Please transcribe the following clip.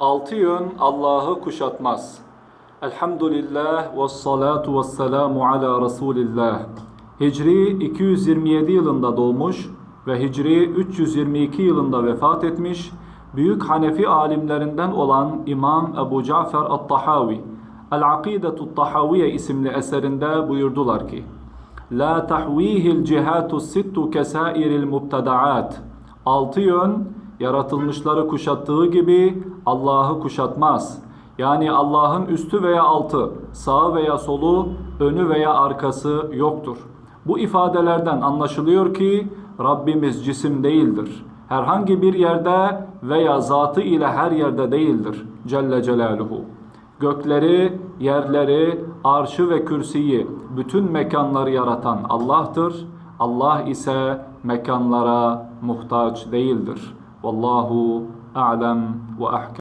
Altı yön Allah'ı kuşatmaz. Elhamdülillah ve salatu ve selamu ala Resulillah. Hicri 227 yılında doğmuş ve Hicri 322 yılında vefat etmiş büyük Hanefi alimlerinden olan İmam Ebu Cafer At-Tahavi El-Akidetu Tahaviye isimli eserinde buyurdular ki La tahvihil cihatu sittu kesairil mubtadaat Altı yön yaratılmışları kuşattığı gibi Allah'ı kuşatmaz. Yani Allah'ın üstü veya altı, sağı veya solu, önü veya arkası yoktur. Bu ifadelerden anlaşılıyor ki Rabbimiz cisim değildir. Herhangi bir yerde veya zatı ile her yerde değildir Celle Celaluhu. Gökleri, yerleri, arşı ve kürsiyi, bütün mekanları yaratan Allah'tır. Allah ise mekanlara muhtaç değildir. والله أعلم وأحكم.